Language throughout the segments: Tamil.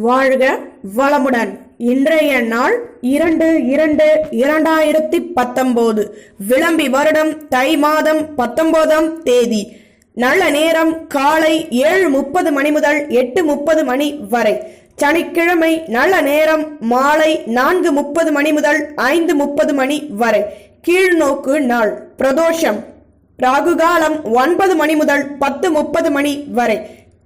வாழ்க வளமுடன். இன்றைய நாள் இரண்டு இரண்டு இரண்டாயிரத்தி பத்தொன்பது விளம்பி வருடம் தை மாதம் பத்தொன்பதாம் தேதி. நல்ல நேரம் காலை ஏழு முப்பது மணி முதல் எட்டு முப்பது மணி வரை. சனிக்கிழமை நல்ல நேரம் மாலை நான்கு முப்பது மணி முதல் ஐந்து முப்பது மணி வரை. கீழ்நோக்கு நாள். பிரதோஷம். ராகுகாலம் ஒன்பது மணி முதல் பத்து முப்பது மணி வரை.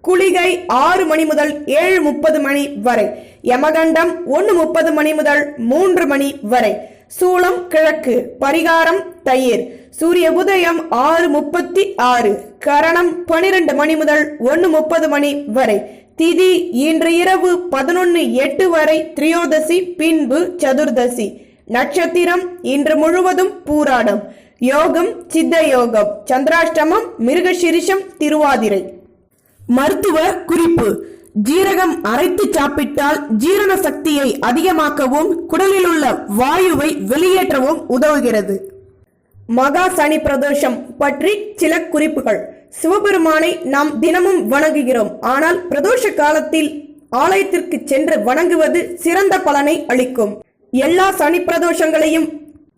குளிகை ஆறு மணி முதல் ஏழு முப்பது மணி வரை யமகண்டம் ஒன்று முப்பது மணி முதல் மூன்று மணி வரை சூளம் கிழக்கு பரிகாரம் தயிர் சூரிய உதயம் ஆறு முப்பத்தி ஆறு கரணம் பனிரெண்டு மணி முதல் ஒன்று முப்பது மணி வரை திதி இன்று இரவு பதினொன்று எட்டு வரை திரியோதசி பின்பு சதுர்தசி நட்சத்திரம் இன்று முழுவதும் பூராடம் யோகம் சித்த யோகம் சந்திராஷ்டமம் மிருகசிரிஷம் திருவாதிரை. மருத்துவ குறிப்பு. ஜீரகம் அரைத்து சாப்பிட்டால் ஜீரண சக்தியை அதிகமாக்கவும் குடலில் உள்ள வாயுவை வெளியேற்றவும் உதவுகிறது. மகா சனி பிரதோஷம் பற்றி சில குறிப்புகள். சிவபெருமானை நாம் தினமும் வணங்குகிறோம். ஆனால் பிரதோஷ காலத்தில் ஆலயத்திற்கு சென்று வணங்குவது சிறந்த பலனை அளிக்கும். எல்லா சனி பிரதோஷங்களையும்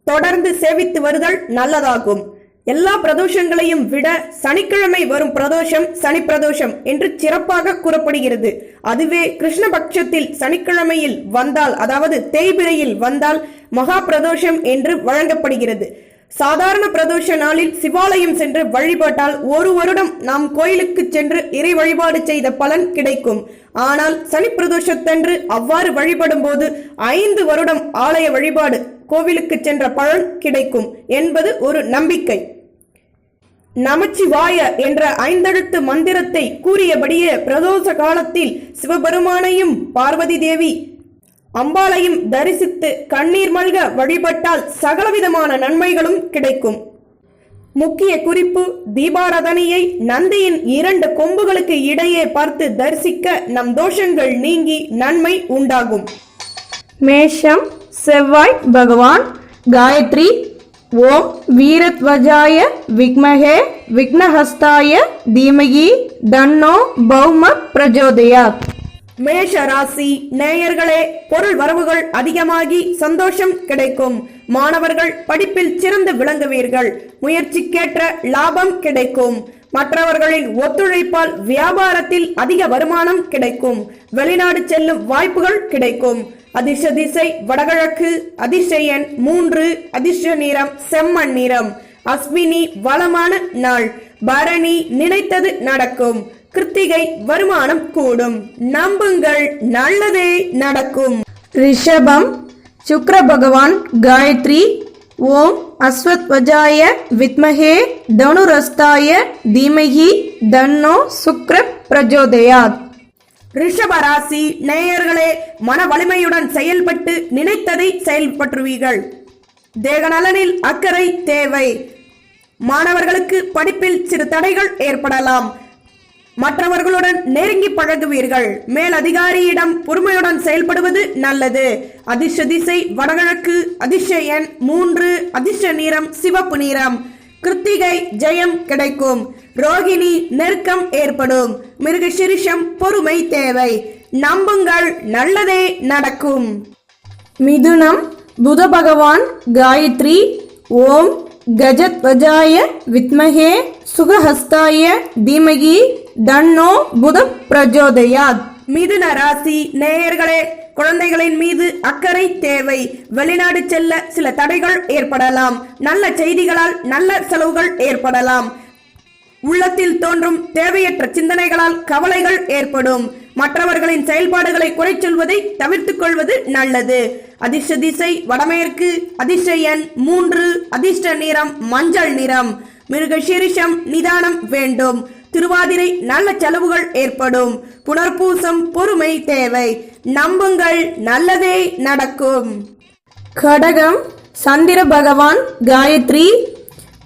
தொடர்ந்து சேவித்து வருதல் நல்லதாகும். எல்லா பிரதோஷங்களையும் விட சனிக்கிழமை வரும் பிரதோஷம் சனி பிரதோஷம் என்று சிறப்பாக கூறப்படுகிறது. அதுவே கிருஷ்ணபட்சத்தில் சனிக்கிழமையில் வந்தால் அதாவது தேய்பிரையில் வந்தால் மகா பிரதோஷம் என்று வழங்கப்படுகிறது. சாதாரண பிரதோஷ நாளில் சிவாலயம் சென்று வழிபட்டால் ஒரு வருடம் நாம் கோயிலுக்கு சென்று இறை வழிபாடு செய்த பலன் கிடைக்கும். ஆனால் சனி பிரதோஷத்தன்று அவ்வாறு வழிபடும் போது ஐந்து வருடம் ஆலய வழிபாடு கோவிலுக்கு சென்ற பலன் கிடைக்கும் என்பது ஒரு நம்பிக்கை. நமச்சிவாய என்ற ஐந்தெழுத்து மந்திரத்தை கூறியபடியே பிரதோஷ காலத்தில் சிவபெருமானையும் பார்வதி தேவி அம்பாளையும் தரிசித்து கண்ணீர் மல்க வழிபட்டால் சகலவிதமான நன்மைகளும் கிடைக்கும். முக்கிய குறிப்பு தீபாராதனையை நந்தியின் இரண்டு கொம்புகளுக்கு இடையே பார்த்து தரிசிக்க நம் தோஷங்கள் நீங்கி நன்மை உண்டாகும். மேஷம் செவ்வாய் பகவான் காயத்ரி ஓம் வீரத்வஜாய விக்மகே விக்னஹஸ்தாய தீமகி தன்னோ பௌம பிரஜோதயா. மேஷ ராசி நேயர்களே பொருள் வரவுகள் அதிகமாகி சந்தோஷம் கிடைக்கும். மாணவர்கள் படிப்பில் சிறந்து விளங்குவீர்கள். முயற்சிக்கேற்ற லாபம் கிடைக்கும். மற்றவர்களின் ஒத்துழைப்பால் வியாபாரத்தில் அதிக வருமானம் கிடைக்கும். வெளிநாடு செல்லும் வாய்ப்புகள் கிடைக்கும். அதிர்ஷ திசை வடகிழக்கு அதிர்ஷயன் மூன்று அதிர்ஷ்ட நிறம் செம்மண் நிறம். அஸ்வினி வளமான நாள். பரணி நினைத்தது நடக்கும். கிருத்திகை வருமானம் கூடும். நம்புங்கள் நல்லதே நடக்கும். ரிஷபம் சுக்ர பகவான் காயத்ரி ஓம் அஸ்வத்வஜாய வித்மகே தனுரஸ்தாய தீமகி தன்னோ சுக்ர பிரஜோதயாத். ரிஷபராசி நேயர்களே மன வலிமையுடன் செயல்பட்டு நினைத்ததை செயல்பற்றுவீர்கள். தேக நலனில் அக்கறை தேவை. மாணவர்களுக்கு படிப்பில் சிறு தடைகள் ஏற்படலாம். மற்றவர்களுடன் நெருங்கி பழகுவீர்கள். மேல் அதிகாரியிடம் பொறுமையுடன் செயல்படுவது நல்லது. அதிர்ஷ்ட திசை வடகிழக்கு அதிர்ஷ்ட எண் மூன்று அதிர்ஷ்ட நிறம் சிவப்பு நிறம். கிருத்திகை ஜெயம் கிடைக்கும். ரோகிணி நெருக்கம் ஏற்படும். மிருகசிரிஷம் பொறுமை தேவை. நம்புங்கள் நல்லதே நடக்கும். மிதுனம் புத பகவான் காயத்ரி ஓம் கஜத்வஜாய வித்மகே சுகஹஸ்தாய தீமகி தன்னோ புத பிரஜோதயாத். மிதுன ராசி நேயர்களே குழந்தைகளின் மீது அக்கறை தேவை. வெளிநாடு செல்ல சில தடைகள் ஏற்படலாம். நல்ல செய்திகளால் நல்ல செலவுகள் ஏற்படலாம். உள்ளத்தில் தோன்றும் தேவையற்ற சிந்தனைகளால் கவலைகள் ஏற்படும். மற்றவர்களின் செயல்பாடுகளை குறை சொல்வதை தவிர்த்துக் கொள்வது நல்லது. அதிர்ஷ்ட திசை வடமேற்கு அதிர்ஷ்ட மூன்று அதிர்ஷ்ட நிறம் மஞ்சள் நிறம். மிருகசீரிஷம் நிதானம் வேண்டும். திருவாதிரை நல்ல செலவுகள் ஏற்படும். புனர்பூசம் பொறுமை தேவை. நம்புங்கள் நல்லதே நடக்கும். கடகம் சந்திர பகவான் காயத்ரி.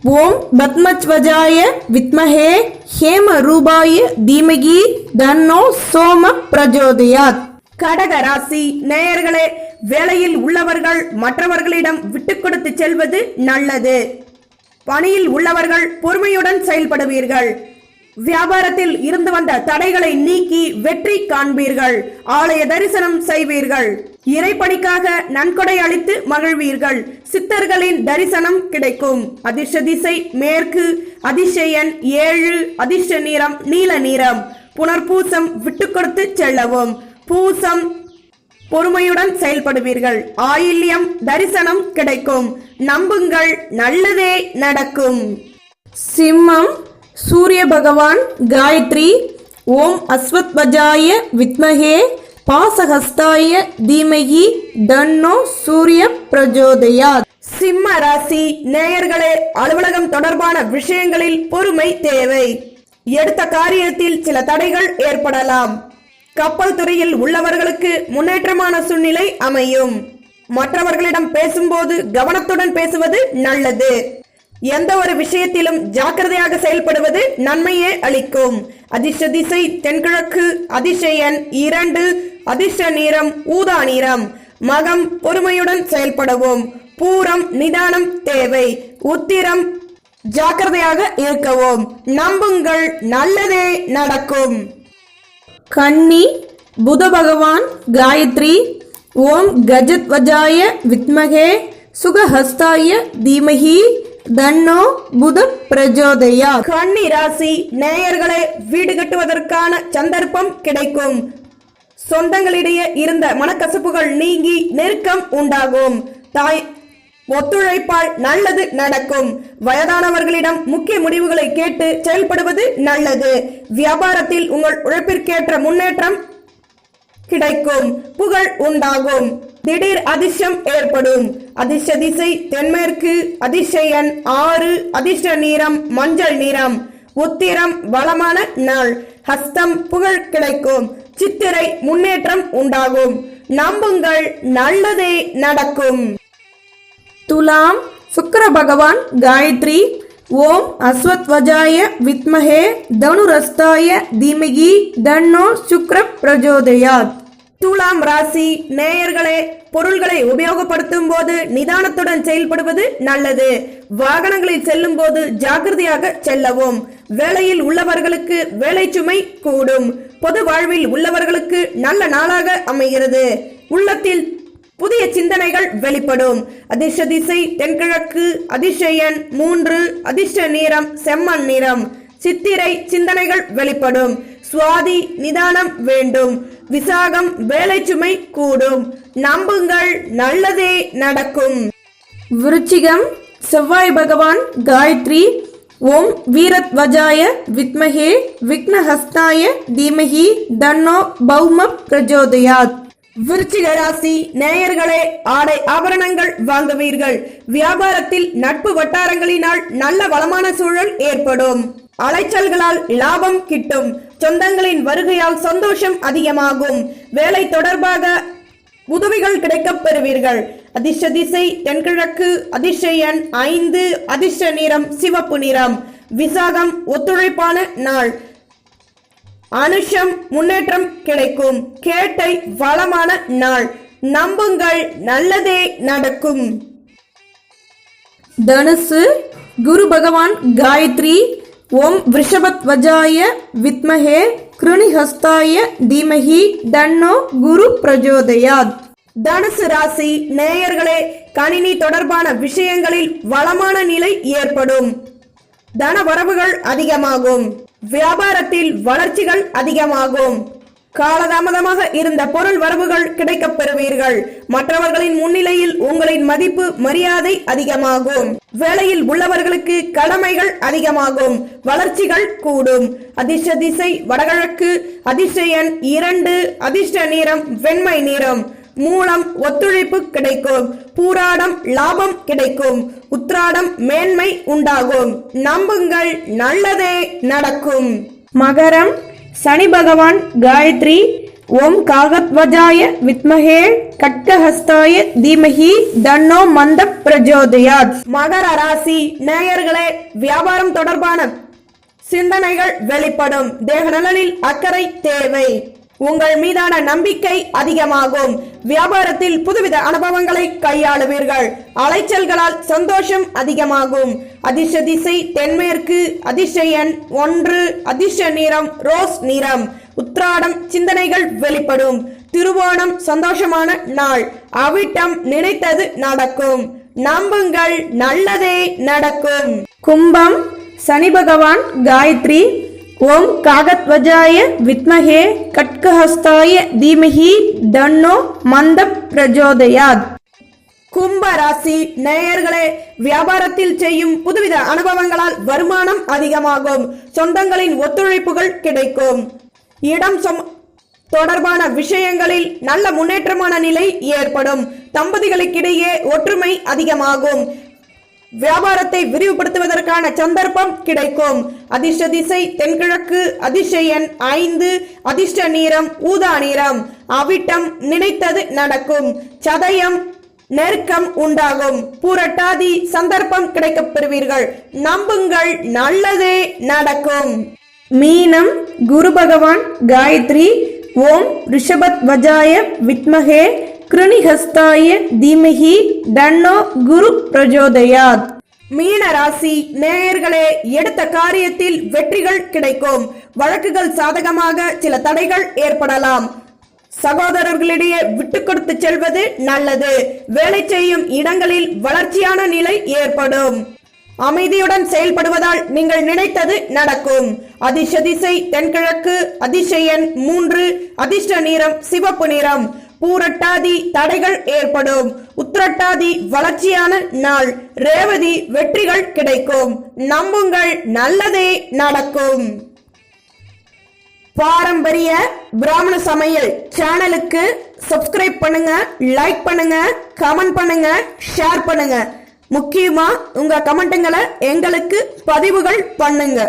ஓம் பத்மஸ்வஜாய வித்மஹே ஹேம ரூபாய தீமகி தன்னோ சோம பிரஜோதயாத். கடக ராசி நேயர்களே வேலையில் உள்ளவர்கள் மற்றவர்களிடம் விட்டு கொடுத்து செல்வது நல்லது. பணியில் உள்ளவர்கள் பொறுமையுடன் செயல்படுவீர்கள். வியாபாரத்தில் இருந்து வந்த தடைகளை நீக்கி வெற்றி காண்பீர்கள். ஆலய தரிசனம் செய்வீர்கள். இறைப்பணிக்காக நன்கொடை அளித்து மகிழ்வீர்கள். சித்தர்களின் தரிசனம் கிடைக்கும். அதிர்ஷ திசை மேற்கு அதிசயன் ஏழு அதிர்ஷ்ட நிறம் நீல நிறம். புனர்பூசம் விட்டு கொடுத்து செல்லவும். பூசம் பொறுமையுடன் செயல்படுவீர்கள். ஆயில்யம் தரிசனம் கிடைக்கும். நம்புங்கள் நல்லதே நடக்கும். சிம்மம் சூரிய பகவான் காயத்ரி ஓம் அஸ்வத்வஜாய வித்மகே பாசஹஸ்தாய தீமகி தன்னோ சூரிய பிரஜோதயா. சிம்ம ராசி நேயர்களே அலுவலகம் தொடர்பான விஷயங்களில் பொறுமை தேவை. எடுத்த காரியத்தில் சில தடைகள் ஏற்படலாம். கப்பல் துறையில் உள்ளவர்களுக்கு முன்னேற்றமான சூழ்நிலை அமையும். மற்றவர்களிடம் பேசும்போது கவனத்துடன் பேசுவது நல்லது. எந்த ஒரு விஷயத்திலும் ஜாக்கிரதையாக செயல்படுவது நன்மையே அளிக்கும். அதிர்ஷ்ட திசை தென்கிழக்கு அதிசயன் இரண்டு அதிர்ஷ்ட நிறம் ஊதா நிறம். மகம் பொறுமையுடன் செயல்படவும். பூரம் நிதானம் தேவை. உத்திரம் ஜாக்கிரதையாக இருக்கவும். நம்புங்கள் நல்லதே நடக்கும். கன்னி புத பகவான் காயத்ரி ஓம் கஜத்வஜாய வித்மகே சுகஹஸ்தாய தீமகி தன்னோ புது பிரஜோதயா கன்னி ராசி நேயர்களை வீடு கட்டுவதற்கான சந்தர்ப்பம் கிடைக்கும். சொந்தங்களிடையே இருந்த மனக்கசப்புகள் நீங்கி நெருக்கம் உண்டாகும். தாய் ஒத்துழைப்பால் நல்லது நடக்கும். வயதானவர்களிடம் முக்கிய முடிவுகளை கேட்டு செயல்படுவது நல்லது. வியாபாரத்தில் உங்கள் உழைப்பிற்கேற்ற முன்னேற்றம் கிடைக்கும். புகழ் உண்டாகும். திடீர் அதிர்ஷ்டம் ஏற்படும். அதிர்ஷ்ட திசை தென்மேற்கு அதிர்ஷ்டன் ஆறு அதிர்ஷ்ட நிறம் மஞ்சள் நிறம். உத்திரம் வளமான நாள். ஹஸ்தம் புகழ் கிடைக்கும். சித்திரை முன்னேற்றம் உண்டாகும். நம்புங்கள் நல்லதே நடக்கும். துலாம் சுக்கர பகவான் காயத்ரி. ஓம் அஸ்வத்வஜாய வித்மஹே தனுரஸ்தாய தீமகி தன்னோ சுக்ர பிரஜோதயாத். துலாம் ராசி நேயர்களே பொருள்களை உபயோகப்படுத்தும் போது நிதானத்துடன் செயல்படுவது நல்லது. வாகனங்களில் செல்லும் போது ஜாக்கிரதையாக செல்லவும். வேலையில் உள்ளவர்களுக்கு வேலை சுமை கூடும். பொது வாழ்வில் உள்ளவர்களுக்கு நல்ல நாளாக அமைகிறது. உள்ளத்தில் புதிய சிந்தனைகள் வெளிப்படும். அதிர்ஷ்ட திசை தென்கிழக்கு அதிர்ஷயன் மூன்று அதிர்ஷ்ட நிறம் செம்மண் நிறம். சித்திரை சிந்தனைகள் வெளிப்படும். சுவாதி நிதானம் வேண்டும். விசாகம் வேலை சுமை கூடும். நம்புங்கள் நல்லதே நடக்கும். விருச்சிகம் செவ்வாய் பகவான் காயத்ரி ஓம் வீரத்வஜாய வித்மகே விக்னஹஸ்தாய தீமகி தன்னோ பௌம பிரஜோதயாத். விருச்சிக ராசி நேயர்களே ஆடை ஆபரணங்கள் வாங்குவீர்கள். வியாபாரத்தில் நட்பு வட்டாரங்களினால் நல்ல வளமான சூழல் ஏற்படும். அலைச்சல்களால் லாபம் கிட்டும். சொந்தங்களின் வருகையால் சந்தோஷம் அதிகமாகும். வேலை தொடர்பாக உதவிகள் கிடைக்கப் பெறுவீர்கள். அதிர்ஷ்ட திசை தென்கிழக்கு அதிர்ஷ்ட எண் ஐந்து அதிர்ஷ்ட நிறம் சிவப்பு நிறம். விசாகம் ஒத்துழைப்பான நாள். அனுஷம் முன்னேற்றம் கிடைக்கும். கேட்டை வளமான நாள். நம்புங்கள் நல்லதே நடக்கும். தனுசு குரு பகவான் காயத்ரி ஓம் ரிஷபத்வஜாய வித்மஹே கிருணிஹஸ்தாய தீமஹி தன்னோ குரு பிரஜோதயாத். தனுசு ராசி நேயர்களே கணினி தொடர்பான விஷயங்களில் வளமான நிலை ஏற்படும். தன வரவுகள் அதிகமாகும். வியாபாரத்தில் வளர்ச்சிகள் அதிகமாகும். காலதாமதமாக இருந்த பொருள் வரவுகள் கிடைக்கப் பெறுவீர்கள். மற்றவர்களின் முன்னிலையில் உங்களின் மதிப்பு மரியாதை அதிகமாகும். வேலையில் உள்ளவர்களுக்கு கடமைகள் அதிகமாகும். வளர்ச்சிகள் கூடும். அதிர்ஷ்ட திசை வடகிழக்கு. அதிர்ஷ்டயன் இரண்டு. அதிர்ஷ்ட நிறம் வெண்மை நிறம். மூலம் ஒத்துழைப்பு கிடைக்கும். பூராடம் லாபம் கிடைக்கும். உத்ராடம் மேன்மை உண்டாகும். நம்புங்கள். நல்லதே நடக்கும். மகரம் சனி பகவான் காயத்ரி ஓம் காகத்வஜாய வித்மகே கட்கஹஸ்தாய தீமஹி தன்னோ மந்த பிரஜோதயாத். மகர ராசி நேயர்களே வியாபாரம் தொடர்பான சிந்தனைகள் வெளிப்படும். தேக நலனில் அக்கறை தேவை. உங்கள் மீதான நம்பிக்கை அதிகமாகும். வியாபாரத்தில் புதுவித அனுபவங்களை கையாளுவீர்கள். அலைச்சல்களால் சந்தோஷம் அதிகமாகும். அதிர்ஷ திசை தென்மேற்கு அதிர்ஷயன் எண் ஒன்று அதிர்ஷ நிறம் ரோஸ் நிறம். உத்ராடம் சிந்தனைகள் வெளிப்படும். திருவோணம் சந்தோஷமான நாள். அவிட்டம் நினைத்தது நடக்கும். நம்புங்கள் நல்லதே நடக்கும். கும்பம் சனி பகவான் காயத்ரி ஓம் காகத்வஜாய வித்மஹே கட்கஹஸ்தாய தீமஹி தன்னோ மந்த பிரஜோதயாத். கும்ப ராசி நேயர்களே வியாபாரத்தில் செய்யும் புதுவித அனுபவங்களால் வருமானம் அதிகமாகும். சொந்தங்களின் ஒத்துழைப்புகள் கிடைக்கும். இடம் சொ தொடர்பான விஷயங்களில் நல்ல முன்னேற்றமான நிலை ஏற்படும். தம்பதிகளுக்கிடையே ஒற்றுமை அதிகமாகும். வியாபாரத்தை விரிவுபடுத்துவதற்கான சந்தர்ப்பம் கிடைக்கும். அதிர்ஷ்ட திசை தென்கிழக்கு அதிர்ஷ்ட எண் ஐந்து அதிர்ஷ்ட நீரம் ஊதா நீரம் அவிட்டம் நினைத்தது நடக்கும். சதயம் நெருக்கம் உண்டாகும். பூரட்டாதி சந்தர்ப்பம் கிடைக்கப் பெறுவீர்கள். நம்புங்கள் நல்லதே நடக்கும். மீனம் குரு பகவான் காயத்ரி ஓம் ரிஷபத் வஜாய வித்மகே. கிருணிஹஸ்தாய தீமகி தன்னோ குரு பிரஜோதயாத். மீன ராசி நேயர்களே எடுத்த காரியத்தில் வெற்றிகள் கிடைக்கும். வழக்குகள் சாதகமாக சில தடைகள் ஏற்படலாம். சகோதரர்களிடையே விட்டு கொடுத்து செல்வது நல்லது. வேலை செய்யும் இடங்களில் வளர்ச்சியான நிலை ஏற்படும். அமைதியுடன் செயல்படுவதால் நீங்கள் நினைத்தது நடக்கும். அதிர்ஷதிசை தென்கிழக்கு அதிசயன் மூன்று அதிர்ஷ்ட நிறம் சிவப்பு நிறம். பூரட்டாதி தடைகள் ஏற்படும். உத்திரட்டாதி வளர்ச்சியான நாள். ரேவதி வெற்றிகள் கிடைக்கும். நம்புங்கள் நல்லதே நடக்கும். பாரம்பரிய பிராமண சமையல் சேனலுக்கு சப்ஸ்கிரைப் பண்ணுங்க லைக் பண்ணுங்க கமெண்ட் பண்ணுங்க ஷேர் பண்ணுங்க. முக்கியமா உங்க கமெண்ட்டுங்களை எங்களுக்கு பதிவுகள் பண்ணுங்க.